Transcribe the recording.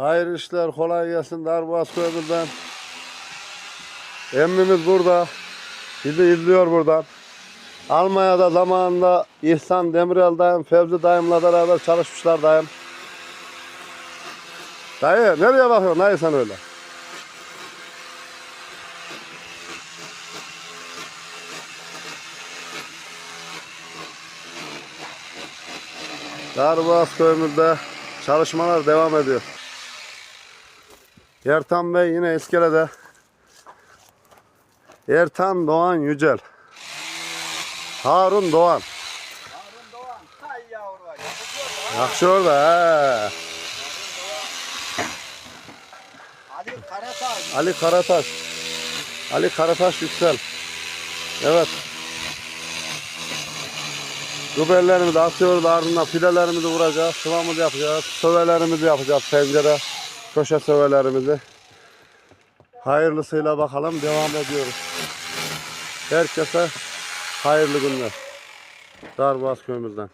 Hayırlı işler, kolay gelsin Darboğaz köyümüzden. Emmimiz burada. Bizi izliyor buradan. Almanya'da zamanında İhsan Demirel dayım, Fevzi dayımla beraber çalışmışlar dayım. Dayı nereye bakıyorsun dayı sen öyle? Darboğaz köyümüzde çalışmalar devam ediyor. Ertan Bey yine iskelede. Ertan Doğan Yücel. Harun Doğan. Harun Doğan. Hay yavru. Yakşı orada he. Ali Karataş. Ali Karataş. Ali Karataş Yüksel. Evet. Biberlerimizi atıyoruz ardından fidelerimizi vuracağız. Sıvamızı yapacağız. Sövelerimizi yapacağız pencere. Köşe sövelerimizi. Hayırlısıyla bakalım devam ediyoruz. Herkese hayırlı günler. Darboğaz köyümüzden.